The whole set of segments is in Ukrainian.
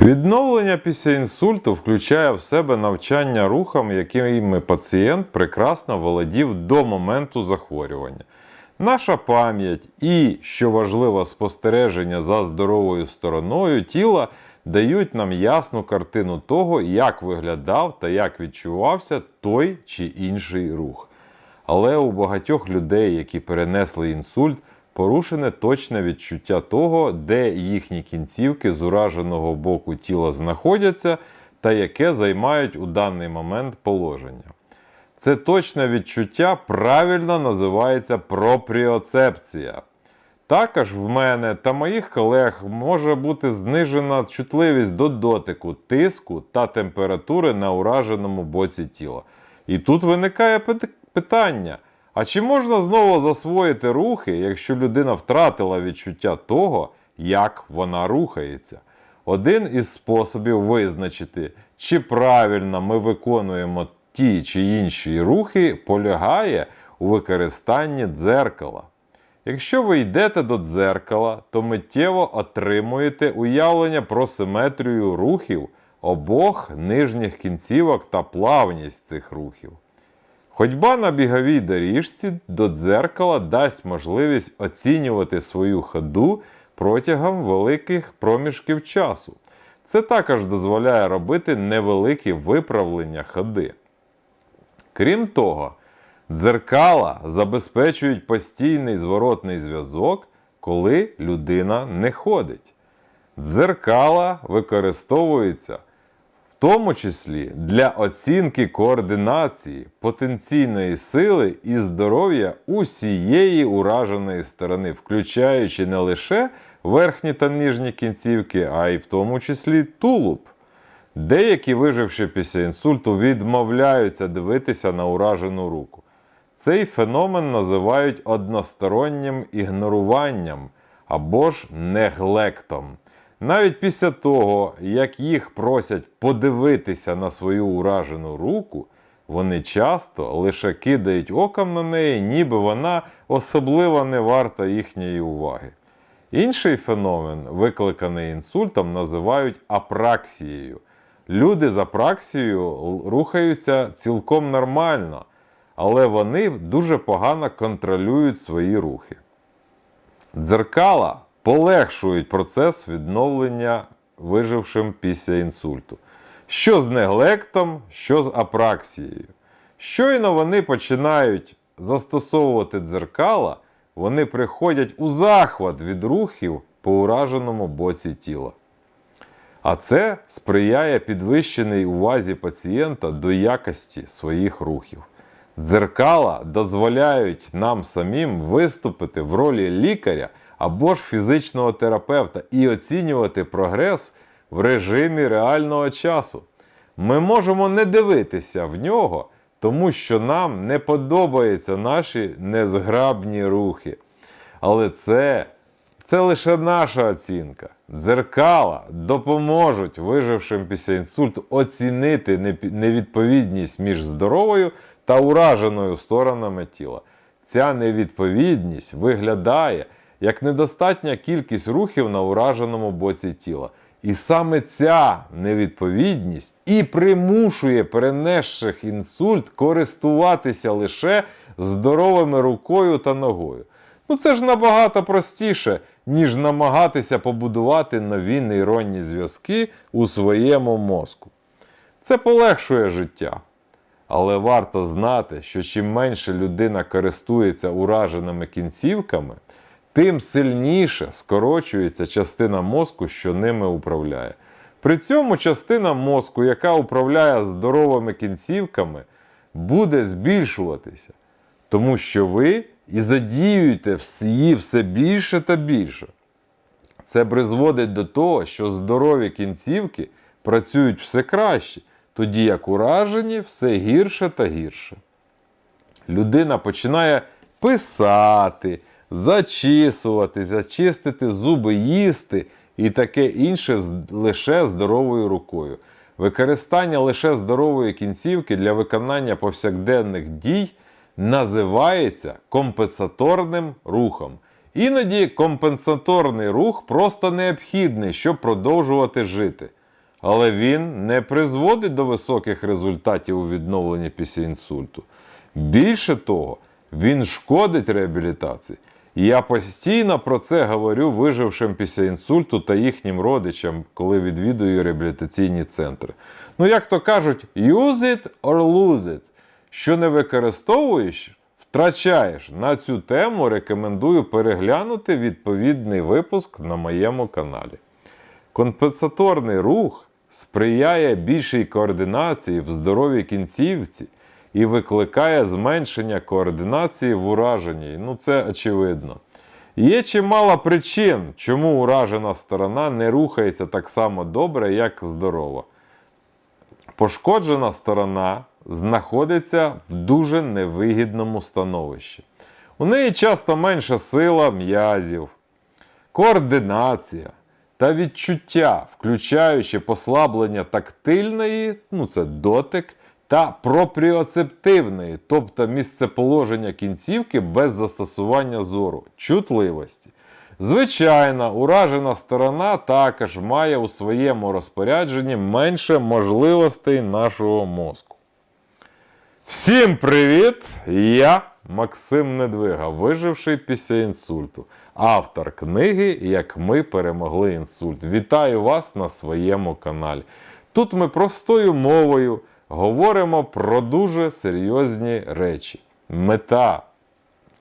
Відновлення після інсульту включає в себе навчання рухам, якими пацієнт прекрасно володів до моменту захворювання. Наша пам'ять і, що важливо, спостереження за здоровою стороною тіла дають нам ясну картину того, як виглядав та як відчувався той чи інший рух. Але у багатьох людей, які перенесли інсульт, порушене точне відчуття того, де їхні кінцівки з ураженого боку тіла знаходяться та яке займають у даний момент положення. Це точне відчуття правильно називається пропріоцепція. Також в мене та моїх колег може бути знижена чутливість до дотику, тиску та температури на ураженому боці тіла. І тут виникає питання: а чи можна знову засвоїти рухи, якщо людина втратила відчуття того, як вона рухається? Один із способів визначити, чи правильно ми виконуємо ті чи інші рухи, полягає у використанні дзеркала. Якщо ви йдете до дзеркала, то миттєво отримуєте уявлення про симетрію рухів обох нижніх кінцівок та плавність цих рухів. Ходьба на біговій доріжці до дзеркала дасть можливість оцінювати свою ходу протягом великих проміжків часу. Це також дозволяє робити невеликі виправлення ходи. Крім того, дзеркала забезпечують постійний зворотний зв'язок, коли людина не ходить. Дзеркала використовуються тому числі для оцінки координації, потенційної сили і здоров'я усієї ураженої сторони, включаючи не лише верхні та нижні кінцівки, а й в тому числі тулуб. Деякі, виживши після інсульту, відмовляються дивитися на уражену руку. Цей феномен називають одностороннім ігноруванням або ж неглектом. Навіть після того, як їх просять подивитися на свою уражену руку, вони часто лише кидають оком на неї, ніби вона особливо не варта їхньої уваги. Інший феномен, викликаний інсультом, називають апраксією. Люди з апраксією рухаються цілком нормально, але вони дуже погано контролюють свої рухи. Дзеркала полегшують процес відновлення вижившим після інсульту. Що з неглектом, що з апраксією. Щойно вони починають застосовувати дзеркала, вони приходять у захват від рухів по ураженому боці тіла. А це сприяє підвищеній увазі пацієнта до якості своїх рухів. Дзеркала дозволяють нам самим виступити в ролі лікаря або ж фізичного терапевта і оцінювати прогрес в режимі реального часу. Ми можемо не дивитися в нього, тому що нам не подобаються наші незграбні рухи. Але це це лише наша оцінка. Дзеркала допоможуть вижившим після інсульту оцінити невідповідність між здоровою та ураженою сторонами тіла. Ця невідповідність виглядає як недостатня кількість рухів на ураженому боці тіла. І саме ця невідповідність і примушує перенесших інсульт користуватися лише здоровими рукою та ногою. Ну це ж набагато простіше, ніж намагатися побудувати нові нейронні зв'язки у своєму мозку. Це полегшує життя. Але варто знати, що чим менше людина користується ураженими кінцівками, тим сильніше скорочується частина мозку, що ними управляє. При цьому частина мозку, яка управляє здоровими кінцівками, буде збільшуватися, тому що ви і задіюєте її все більше та більше. Це призводить до того, що здорові кінцівки працюють все краще, тоді як уражені все гірше та гірше. Людина починає писати, зачісувати, зачистити зуби, їсти і таке інше лише здоровою рукою. Використання лише здорової кінцівки для виконання повсякденних дій називається компенсаторним рухом. Іноді компенсаторний рух просто необхідний, щоб продовжувати жити. але він не призводить до високих результатів у відновленні після інсульту. Більше того, він шкодить реабілітації. Я постійно про це говорю вижившим після інсульту та їхнім родичам, коли відвідую реабілітаційні центри. Ну, як то кажуть, use it or lose it. Що не використовуєш, втрачаєш. На цю тему рекомендую переглянути відповідний випуск на моєму каналі. Компенсаторний рух сприяє більшій координації в здоровій кінцівці і викликає зменшення координації в ураженні. Ну, це очевидно. Є чимало причин, чому уражена сторона не рухається так само добре, як здорова. Пошкоджена сторона знаходиться в дуже невигідному становищі. У неї часто менша сила м'язів, координація та відчуття, включаючи послаблення тактильної, ну це дотик, та пропріоцептивної, тобто місцеположення кінцівки без застосування зору, чутливості. Звичайно, уражена сторона також має у своєму розпорядженні менше можливостей нашого мозку. Всім привіт! Я Максим Недвига, виживший після інсульту, автор книги Як ми перемогли інсульт. Вітаю вас на своєму каналі. Тут ми простою мовою говоримо про дуже серйозні речі. Мета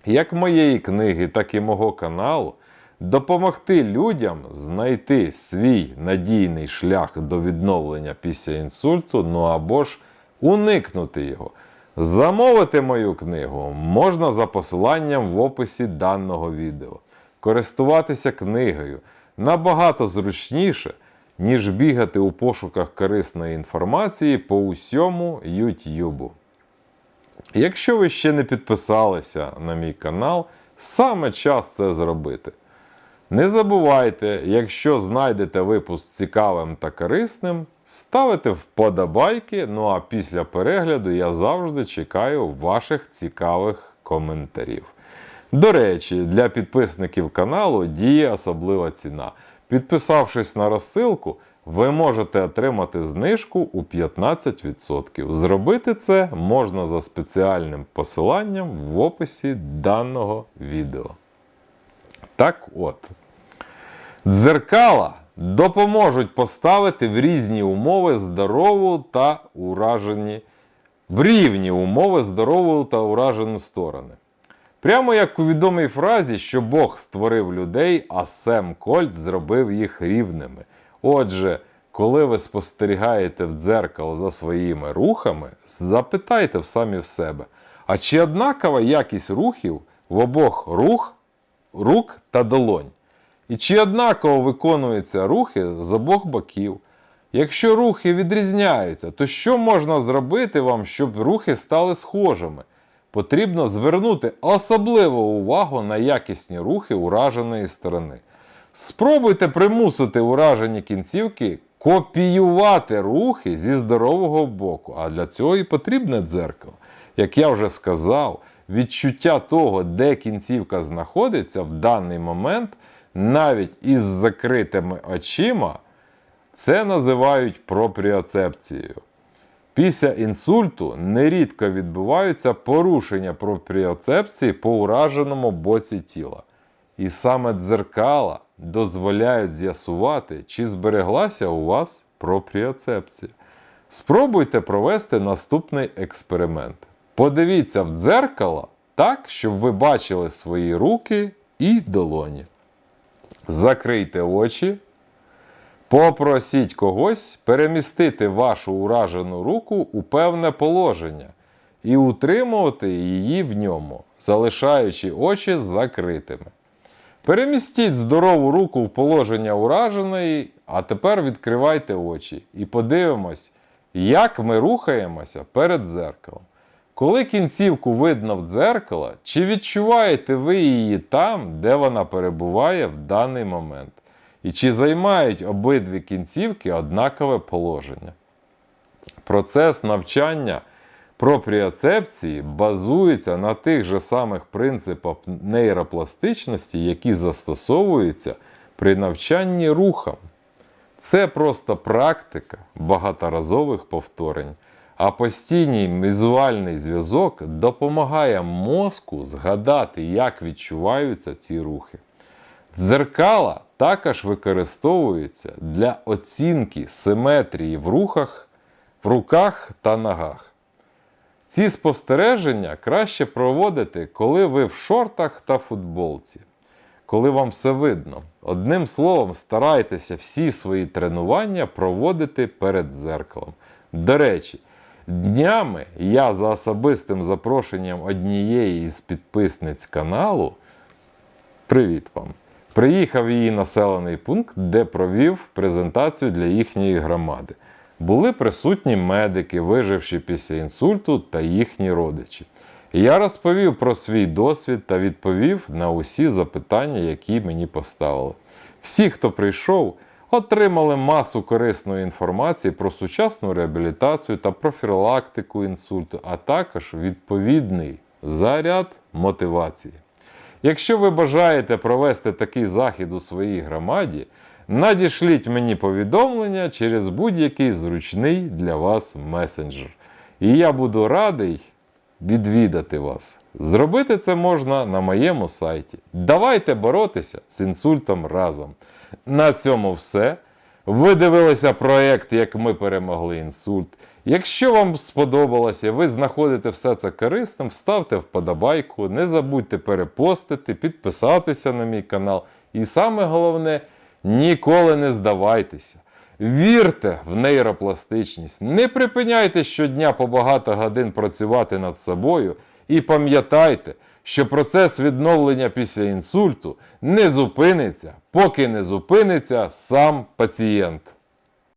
як моєї книги, так і мого каналу допомогти людям знайти свій надійний шлях до відновлення після інсульту, ну або ж уникнути його. Замовити мою книгу можна за посиланням в описі даного відео. Користуватися книгою набагато зручніше, ніж бігати у пошуках корисної інформації по усьому YouTube. Якщо ви ще не підписалися на мій канал, саме час це зробити. Не забувайте, якщо знайдете випуск цікавим та корисним, ставити вподобайки. Ну а після перегляду я завжди чекаю ваших цікавих коментарів. До речі, для підписників каналу діє особлива ціна. Підписавшись на розсилку, ви можете отримати знижку у 15%. Зробити це можна за спеціальним посиланням в описі даного відео. Так от, дзеркала допоможуть поставити в різні умови здорову та уражені, в рівні умови здорову та уражену сторони. Прямо як у відомій фразі, що Бог створив людей, а Сем Кольт зробив їх рівними. Отже, коли ви спостерігаєте в дзеркало за своїми рухами, запитайте в самі в себе, а чи однакова якість рухів в обох рух, рук та долонь? І чи однаково виконуються рухи з обох боків? Якщо рухи відрізняються, то що можна зробити вам, щоб рухи стали схожими? Потрібно звернути особливу увагу на якісні рухи ураженої сторони. Спробуйте примусити уражені кінцівки копіювати рухи зі здорового боку, а для цього і потрібне дзеркало. Як я вже сказав, відчуття того, де кінцівка знаходиться в даний момент, навіть із закритими очима, це називають пропріоцепцією. Після інсульту нерідко відбуваються порушення пропріоцепції по ураженому боці тіла. І саме дзеркала дозволяють з'ясувати, чи збереглася у вас пропріоцепція. Спробуйте провести наступний експеримент. Подивіться в дзеркало так, щоб ви бачили свої руки і долоні. Закрийте очі. Попросіть когось перемістити вашу уражену руку у певне положення і утримувати її в ньому, залишаючи очі закритими. Перемістіть здорову руку в положення ураженої, а тепер відкривайте очі і подивимось, як ми рухаємося перед дзеркалом. Коли кінцівку видно в дзеркало, чи відчуваєте ви її там, де вона перебуває в даний момент? І чи займають обидві кінцівки однакове положення? Процес навчання пропріоцепції базується на тих же самих принципах нейропластичності, які застосовуються при навчанні рухам. Це просто практика багаторазових повторень. А постійний візуальний зв'язок допомагає мозку згадати, як відчуваються ці рухи. Дзеркала також використовуються для оцінки симетрії в рухах, в руках та ногах. Ці спостереження краще проводити, коли ви в шортах та футболці, коли вам все видно. Одним словом, старайтеся всі свої тренування проводити перед дзеркалом. До речі, днями я за особистим запрошенням однієї із підписниць каналу Привіт вам! Приїхав в її населений пункт, де провів презентацію для їхньої громади. Були присутні медики, виживши після інсульту та їхні родичі. Я розповів про свій досвід та відповів на усі запитання, які мені поставили. Всі, хто прийшов, отримали масу корисної інформації про сучасну реабілітацію та профілактику інсульту, а також відповідний заряд мотивації. Якщо ви бажаєте провести такий захід у своїй громаді, надішліть мені повідомлення через будь-який зручний для вас месенджер. І я буду радий відвідати вас. Зробити це можна на моєму сайті. Давайте боротися з інсультом разом. На цьому все. Ви дивилися проєкт, як ми перемогли інсульт. Якщо вам сподобалося, ви знаходите все це корисним, ставте вподобайку, не забудьте перепостити, підписатися на мій канал. І саме головне, ніколи не здавайтеся. Вірте в нейропластичність, не припиняйте щодня по багато годин працювати над собою і пам'ятайте, що процес відновлення після інсульту не зупиниться, поки не зупиниться сам пацієнт.